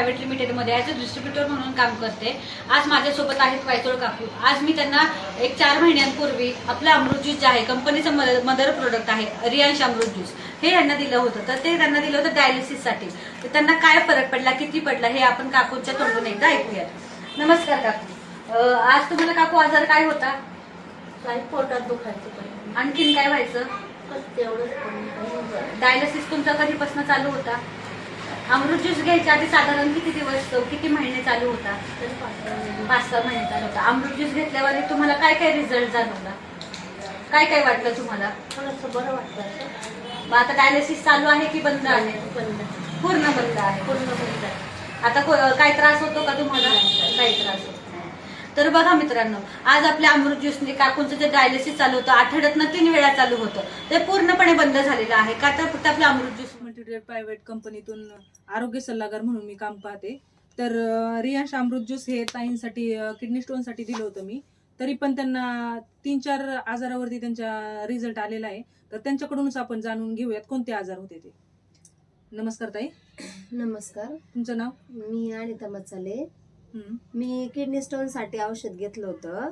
Private लिमिटेडमध्ये as a distributor म्हणून काम करते. आज माझ्यासोबत आहेत वायचोळ काकू आज मी त्यांना एक चार महिन्यांपूर्वी आपलं अमृत ज्यूस जे आहे कंपनीचं मदर प्रोडक्ट आहे रियांश अमृत ज्यूस हे यांना दिलं होतं. तर ते त्यांना दिलं होतं डायलिसिससाठी तर त्यांना काय फरक पडला किती पडला हे आपण काकूंच्या तोंडून एकदा ऐकूयात. नमस्कार काकू. आज तुम्हाला काकू आजार काय होता? काही पोटात दुखायचं आणखीन काय व्हायचं. डायलिसिस तुमचा कधीपासून चालू होता? अमृत ज्यूस घ्यायच्या आधी साधारण किती दिवस किती महिने चालू होता? पाच सहा महिने. चालू होता. अमृत ज्यूस घेतल्यावर तुम्हाला काय काय रिझल्ट जाणवला? काय काय वाटलं तुम्हाला? थोडंसं बरं असं. मग आता डायलिसिस चालू आहे की बंद आहे? बंद पूर्ण बंद आहे. पूर्ण बंद आहे. आता काय त्रास होतो का तुम्हाला? काही त्रास होत. तर बघा मित्रांनो आज आपल्या अमृत ज्यूसने काकूंचं जे डायलिसिस चालू होतं आठवड्यातनं तीन वेळा चालू होतं. ते पूर्णपणे बंद झालेलं आहे. का तर फक्त आपलं अमृत ज्यूस मल्टीट्रेड प्रायव्हेट कंपनीतून आरोग्य सल्लागार म्हणून मी काम पाहते. तर रियांश अमृत ज्यूस हे ताईंसाठी किडनी स्टोनसाठी दिलं होतं मी. तरी पण त्यांना तीन चार आजारावरती त्यांच्या रिझल्ट आलेला आहे. तर त्यांच्याकडूनच आपण जाणून घेऊयात कोणते आजार होते ते. नमस्कार ताई. नमस्कार. तुमचं नाव? मी अनिता मचाले. मी किडनी स्टोनसाठी औषध घेतलं होतं.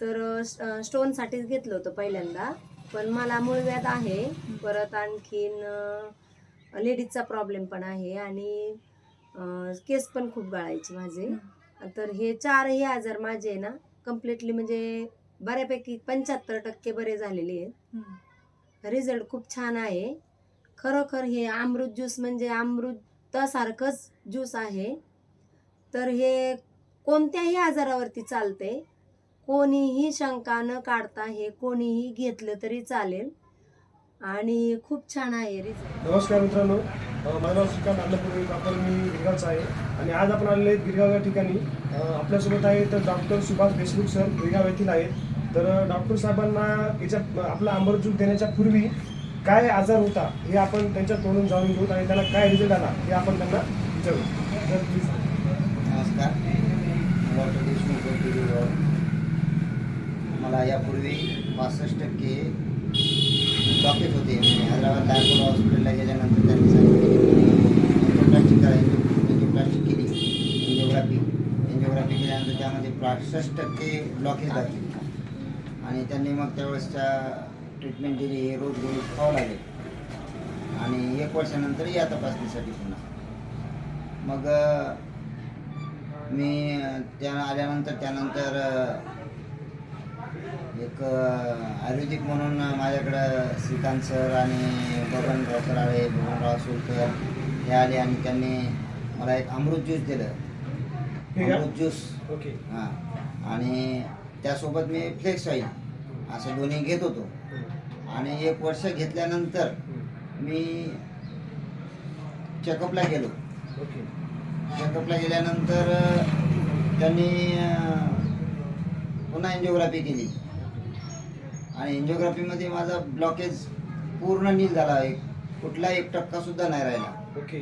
तर स्टोनसाठीच घेतलं होतं पहिल्यांदा. पण मला मूळव्याध आहे. परत आणखीन लेडीजचा प्रॉब्लेम पण आहे आणि केस पण खूप गळायचे माझे. तर हे चारही आजार माझे ना कम्प्लिटली म्हणजे बऱ्यापैकी पंच्याहत्तर टक्के बरे झालेले आहेत. रिझल्ट खूप छान आहे. खरोखर हे अमृत ज्यूस म्हणजे अमृतासारखंच ज्यूस आहे. तर हे कोणत्याही आजारावरती चालते. कोणीही शंका न काढता हे कोणीही घेतलं तरी चालेल. आणि खूप छान आहे रिझल्ट नमस्कार मित्रांनो. माझं नाव श्रीकांत अन्नपूर्वी कापर मी गिरगावचा आहे. आणि आज आपण आलेले आहेत गिरगाव या ठिकाणी. आपल्यासोबत आहे तर डॉक्टर सुभाष देशमुख सर गिरगाव येथील आहेत. तर डॉक्टर साहेबांना याच्या आपला आंबर देण्याच्या पूर्वी काय आजार होता हे आपण त्यांच्या तोंडून जाणून घेऊ आणि त्याला काय रिझल्ट आला हे आपण त्यांना विचारू तर please. नमस्कार डॉक्टर देशमुख गिरीवर मला यापूर्वी पासष्ट टक्के डॉकेट होते. हैदराबाद लायपूर हॉस्पिटलला गेल्यानंतर त्यांनी सांगितले करायची प्लास्टिक केली. एन्जिओग्राफी एन्जिओग्राफी केल्यानंतर त्यामध्ये पासष्ट टक्के ब्लॉकेज लागले आणि त्यांनी मग त्यावेळेसच्या ट्रीटमेंट दिली. हे रोज रोज खावं लागेल. आणि एक वर्षानंतर या तपासणीसाठी पुन्हा. मग मी त्या आल्यानंतर त्यानंतर एक आयुर्वेदिक म्हणून माझ्याकडं श्रीकांत सर आणि बबनराव कराळे बबनराव सोलकर हे आले आणि त्यांनी मला एक अमृत ज्यूस दिलं. हे का? अमृत ज्यूस. ओके. हां. आणि त्यासोबत मी फ्लेक्स ऑइल असं दोन्ही घेत होतो. आणि एक वर्ष घेतल्यानंतर मी चेकअपला गेलो. ओके. चेकअपला गेल्यानंतर अ, त्यांनी अ, पुन्हा एन्जिओग्राफी केली. आणि एन्जिओग्राफीमध्ये माझा ब्लॉकेज पूर्ण नील झाला. एक कुठला एक टक्का सुद्धा नाही राहिला. ओके.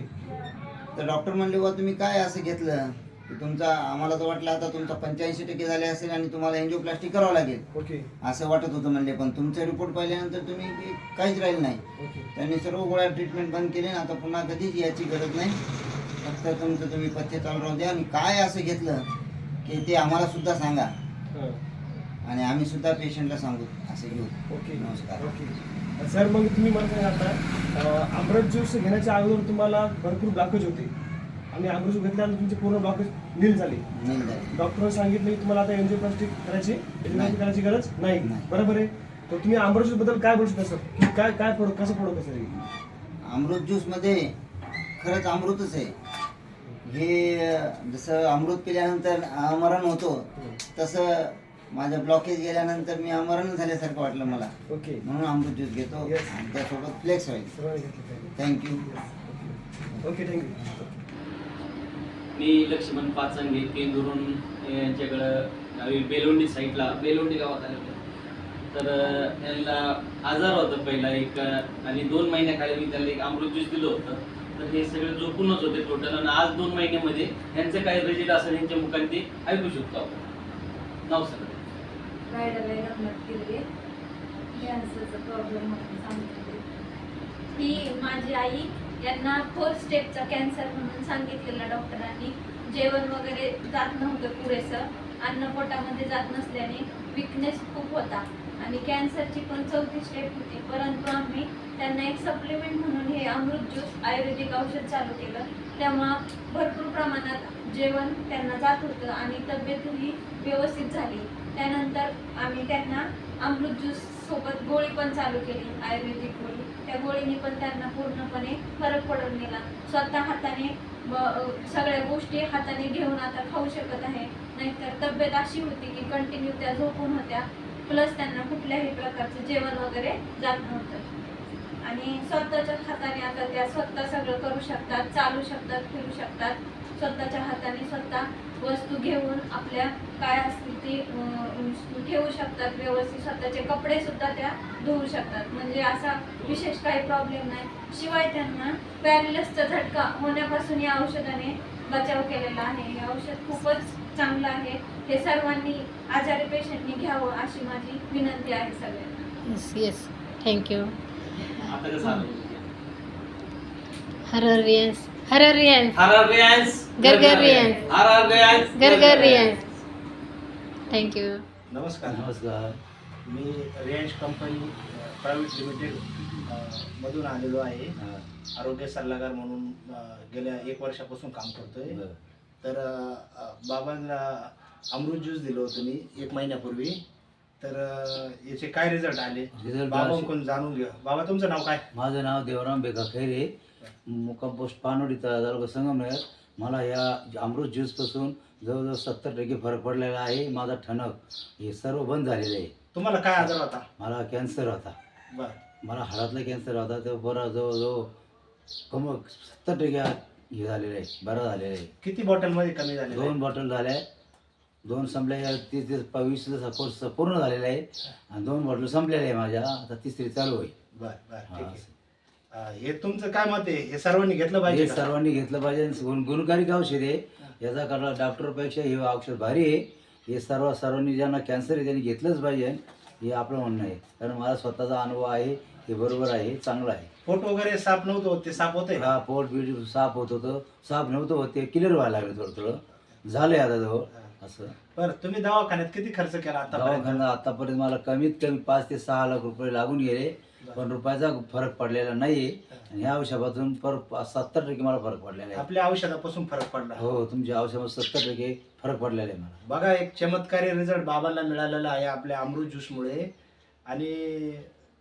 तर डॉक्टर म्हणले बा तुम्ही काय असं घेतलं? की तुमचा आम्हाला तर वाटलं आता तुमचा पंच्याऐंशी टक्के झाले असेल आणि तुम्हाला एन्जिओप्लास्टिक करावं लागेल. ओके. असं वाटत होतं म्हणले पण तुमचे रिपोर्ट पाहिल्यानंतर तुम्ही की काहीच राहिलं नाही. त्यांनी सर्व गोळ्या ट्रीटमेंट बंद केली आता पुन्हा कधीच याची गरज नाही. फक्त तुमचं तुम्ही पथ्य चालू राहू द्या आणि काय असं घेतलं की ते आम्हाला सुद्धा सांगा. आणि आम्ही सुद्धा पेशंटला सांगू असं घेऊ. ओके. नमस्कार. ओके. सर मग तुम्ही म्हणताय आता अमृत ज्यूस घेण्याच्या अगोदर तुम्हाला भरपूर ब्लॉकेज होते. आणि अमृत ज्यूस घेतल्यानंतर तुमचे पूर्ण ब्लॉकेज नील झाले. नील झाले. डॉक्टर सांगितलं की तुम्हाला आता एन्जिओप्लास्टिक करायची एन्जिओप्लास्टिक. करायची गरज नाही. नाही. बरोबर आहे? तर तुम्ही अमृत ज्यूसबद्दल काय बोलू शकता सर? की काय काय प्रोडक्ट कसं प्रोडक्ट कसं अमृत ज्यूसमध्ये खरंच अमृतच आहे. हे अं, जसं अमृत पिल्यानंतर अमरण होतो तसं माझं ब्लॉकेज गेल्यानंतर मी अमरण झाल्यासारखं वाटलं मला. ओके म्हणून अमृत ज्यूस घेतो Yes. आणि त्यासोबत फ्लेक्स होईल घेतलं thank you okay thank you मी लक्ष्मण पाचंगे केंदुरून यांच्याकडं गावी बेलोंडी साईडला बेलोंडी गावात आले होते तर अं, यांना आजार होता पहिला एक अं, आणि दोन महिन्याखाली मी त्यांना एक अमृत ज्यूस दिलं होतं. तर हे सगळे झोपूनच होते टोटल आणि आज दोन महिन्यामध्ये यांचे काय रिजिट असेल यांच्या मुखाने ते ऐकू शकतो आपण. नाव सर रायडरला रमत केले कॅन्सरचा प्रॉब्लेम म्हणून सांगितले ही माझी आई यांना फोर स्टेपचा कॅन्सर म्हणून सांगितलेला डॉक्टरांनी. जेवण वगैरे जात नव्हतं पुरेसं. अन्न पोटामध्ये जात नसल्याने विकनेस खूप होता. आणि कॅन्सरची पण चौथी स्टेप होती. परंतु आम्ही त्यांना एक सप्लिमेंट म्हणून हे अमृत ज्यूस आयुर्वेदिक औषध चालू केलं. तेव्हा भरपूर प्रमाणात जेवण त्यांना जात होतं आणि तब्येतही व्यवस्थित झाली. त्यानंतर आम्ही त्यांना अमृत ज्यूस सोबत गोळी पण चालू केली आयुर्वेदिक गोळी. त्या गोळीने पण त्यांना पूर्णपणे फरक पडून गेला. स्वतः हाताने सगळ्या गोष्टी हाताने घेऊन आता खाऊ शकत आहे. नाहीतर तब्येत अशी होती की कंटिन्यू त्या झोपून होत्या. प्लस त्यांना कुठल्याही प्रकारचं जेवण वगैरे जात नव्हतं. आणि स्वतःच्या हाताने आता त्या स्वतः सगळं करू शकतात चालू शकतात फिरू शकतात. स्वतःच्या हाताने स्वतः वस्तू घेऊन आपल्या काय असतील ती ठेवू शकतात व्यवस्थित स्वतःचे कपडे सुद्धा त्या धुवू शकतात. म्हणजे असा विशेष काही प्रॉब्लेम नाही. शिवाय त्यांना पॅरिलसचा झटका होण्यापासून या औषधाने बचाव केलेला आहे. हे औषध खूपच चांगलं आहे. हे सर्वांनी आजारी पेशंटनी घ्यावं अशी माझी विनंती आहे सगळ्यांना. येस येस थँक्यू आता कसं आलं? हर हर रियांस हर हर रियांस हर हर रियांस घर घर रियांस. हर हर रियांस घर घर रियांस थँक्यू नमस्कार नमस्कार. मी रियांश कंपनी प्रायव्हेट लिमिटेड मधून आलेलो आहे. आरोग्य सल्लागार म्हणून गेल्या एक वर्षापासून काम करतोय. तर बाबांना अमृत ज्यूस दिलं होतं मी एक महिन्यापूर्वी. तर याचे काय रिझल्ट आले? Result बाबांकडून जाणून घ्या. बाबा तुमचं नाव काय? माझं नाव देवराम बेका खैरे मुक्काम पोस्ट पानोडी ता- तालुका संगमनेर. मला या अमृत ज्यूसपासून जवळजवळ सत्तर टक्के फरक पडलेला आहे. माझा ठणक हे सर्व बंद झालेलं आहे. तुम्हाला काय आजार होता? मला कॅन्सर होता. बर. मला हाडातला कॅन्सर होता. तो बरा जवळजवळ कम सत्तर टक्के हे झालेलं आहे. बरा झालेला आहे. किती बॉटलमध्ये कमी झाले दोन बॉटल झाल्या. दोन संपल्या. तीस तीस वीसचा कोर्स पूर्ण झालेला आहे. आणि दोन बॉटल संपलेल्या आहे माझ्या. आता तिसरी चालू आहे बर बर. ठीक. आहे. हे तुमचं काय मत आहे? हे सर्वांनी घेतलं पाहिजे हे का? सर्वांनी घेतलं पाहिजे आणि गुण गुणकारी औषध आहे. याचा कारण डॉक्टरपेक्षा हे औषध भारी आहे. हे सर्व सर्वांनी ज्यांना कॅन्सर आहे त्यांनी घेतलंच पाहिजे हे आपलं म्हणणं आहे. कारण मला स्वतःचा अनुभव आहे. ते बरोबर आहे. चांगलं आहे. पोट वगैरे साफ नव्हतं होत, ते साफ होते हा पोट बीट साफ होत होतं. साफ नव्हतं होत. ते क्लिअर व्हायला लागलं थोडं थोडं. झालंय आता जवळ. असं. बरं तुम्ही दवाखान्यात किती खर्च केला आतापर्यंत? दवाखाना आतापर्यंत मला कमीत कमी पाच ते सहा लाख रुपये लागून गेले पण रुपयाचा फरक पडलेला नाहीये. आणि ह्या औषधापासून पर सत्तर टक्के मला फरक पडलेला आहे. आपल्या औषधापासून फरक पडला. हो तुमच्या औषधामध्ये सत्तर टक्के फरक पडलेला आहे मला. बघा एक चमत्कारी रिझल्ट बाबांना मिळालेला आहे आपल्या अमृत ज्यूसमुळे आणि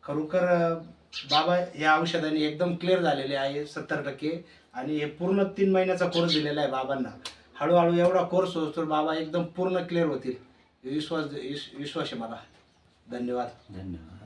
खरोखर बाबा या औषधाने एकदम क्लिअर झालेले आहे सत्तर टक्के. आणि हे पूर्ण तीन महिन्याचा कोर्स दिलेला आहे बाबांना. हळूहळू एवढा कोर्स होतो तर बाबा एकदम पूर्ण क्लिअर होतील. विश्वास विश्वास आहे मला. धन्यवाद. धन्यवाद.